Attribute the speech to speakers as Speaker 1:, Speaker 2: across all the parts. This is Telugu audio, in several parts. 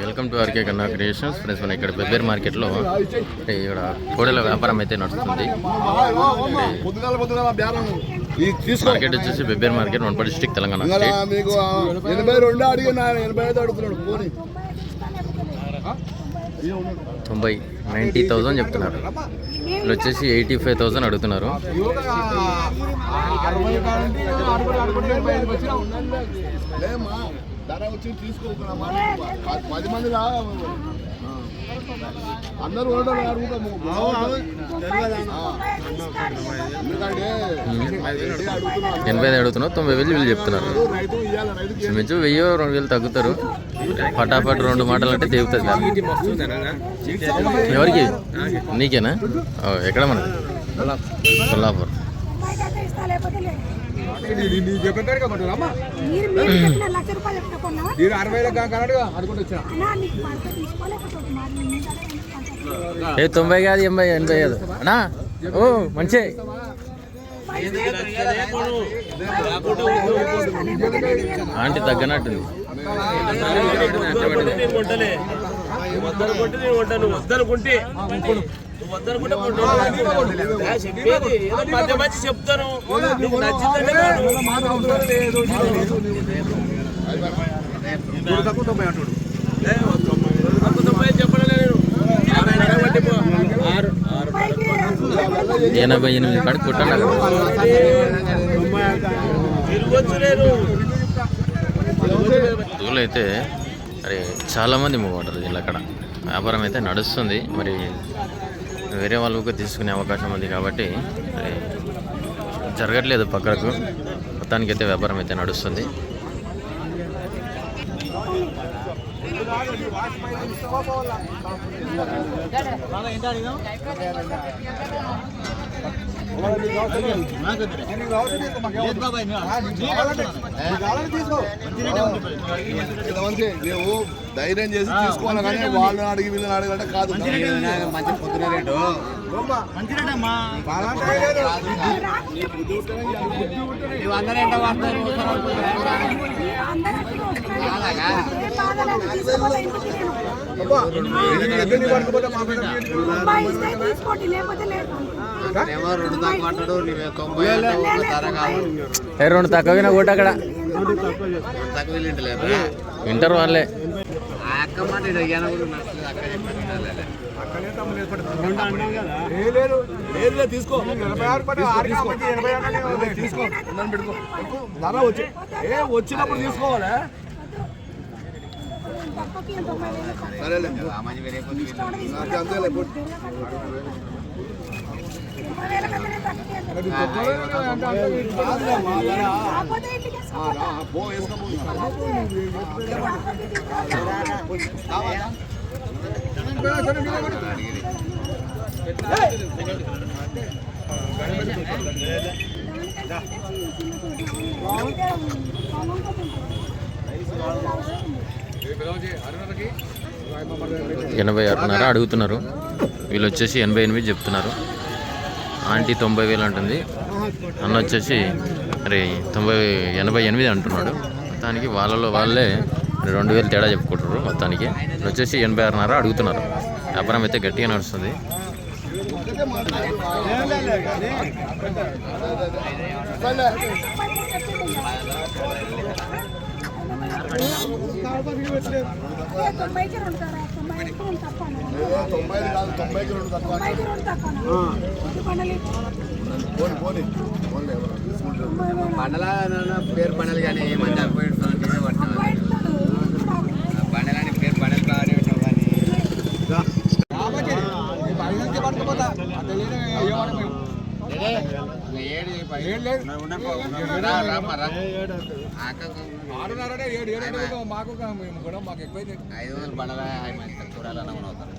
Speaker 1: Welcome to RK Kanna creations friends మన ఇక్కడ బెబ్బేర్ మార్కెట్లో ఇక్కడ కోడల వ్యాపారం అయితే నడుస్తుంది మార్కెట్ వచ్చేసి బెబ్బేర్ మార్కెట్ వనపడి డిస్టిక్ తెలంగాణ తొంభై నైంటీ థౌజండ్ చెప్తున్నారు వీళ్ళు వచ్చేసి ఎయిటీ ఫైవ్ థౌజండ్ అడుగుతున్నారు
Speaker 2: ధర వచ్చి తీసుకోకుండా పది మంది అందరూ అడుగుతాము
Speaker 1: ఎనభై ఐదు అడుగుతున్నారు తొంభై వేలు వీళ్ళు చెప్తున్నారు. మించు వెయ్యి రెండు వేలు తగ్గుతారు. ఫటాఫట్ రెండు మాటలు అంటే తెగుతుంది ఎవరికి? నీకేనా? ఎక్కడ మనకి కొల్లాపూర్
Speaker 3: బయట ఇస్తా లేకపోతే లేదు మీరు మీరు చెప్పిన లక్ష రూపాయలు
Speaker 4: అరవై
Speaker 1: ఏ తొంభై కాదు ఎనభై ఎనభై కాదు. అన్నా? ఓ మంచి. ఆంటీ తగ్గనట్టుంది
Speaker 5: వద్దనుకుంటే చెప్తాను.
Speaker 1: ఎనభై ఎనిమిది దూలు అయితే మరి చాలామంది మూవ్ వీళ్ళు అక్కడ వ్యాపారం అయితే నడుస్తుంది. మరి వేరే వాళ్ళు కూడా తీసుకునే అవకాశం ఉంది కాబట్టి జరగట్లేదు పక్కకు మొత్తానికి అయితే వ్యాపారం అయితే నడుస్తుంది.
Speaker 2: నువ్వు ధైర్యం చేసి తీసుకోవాలి కానీ వాళ్ళని అడిగి వీళ్ళని అడగంటే కాదు
Speaker 3: మంచి పొద్దున రేటు బాధలేదు, తీసుకోపోతే వాడతారు లేకపోతే లేదు.
Speaker 1: రెండు తక్కువ కొట్టు అక్కడ. వింటర్ వాళ్ళే.
Speaker 4: లేదు తీసుకో. వచ్చినప్పుడు తీసుకోవాలి.
Speaker 2: సరేలే
Speaker 1: ఎనభై ఆరున్నర అడుగుతున్నారు. వీళ్ళు వచ్చేసి ఎనభై ఎనిమిది చెప్తున్నారు. ఆంటీ తొంభై వేలు అంటుంది. అన్న వచ్చేసి మరి తొంభై ఎనభై ఎనిమిది అంటున్నాడు. మొత్తానికి వాళ్ళలో వాళ్ళే రెండు వేలు తేడా చెప్పుకుంటారు మొత్తానికి. వచ్చేసి ఎనభై ఆరున్నర అడుగుతున్నారు. వ్యాపారం అయితే గట్టిగా నడుస్తుంది.
Speaker 3: తొంభైకి
Speaker 2: కాదు తొంభైకి రెండు తక్కువ పోనీ
Speaker 6: పండల పేరు పండలు కానీ మంది అపోయింట్
Speaker 3: తొంభై
Speaker 6: పండలని పేరు పండలు బాగానే ఉంటాం కానీ ఏడు
Speaker 4: ఆరున్నరనే ఏడు మాకు మేము కూడా మాకు ఎక్కువైతే
Speaker 6: ఐదు వందలు పండల చూడాలన్నా అవుతారు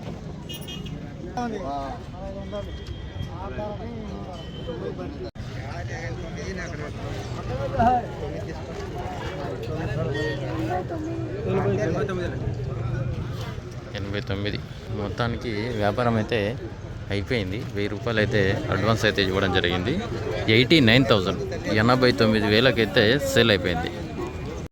Speaker 1: ఎనభై తొమ్మిది. మొత్తానికి వ్యాపారం అయితే అయిపోయింది. వెయ్యి రూపాయలు అయితే అడ్వాన్స్ అయితే ఇవ్వడం జరిగింది. ఎయిటీ నైన్ థౌజండ్ ఎనభై తొమ్మిది వేలకైతే సేల్ అయిపోయింది.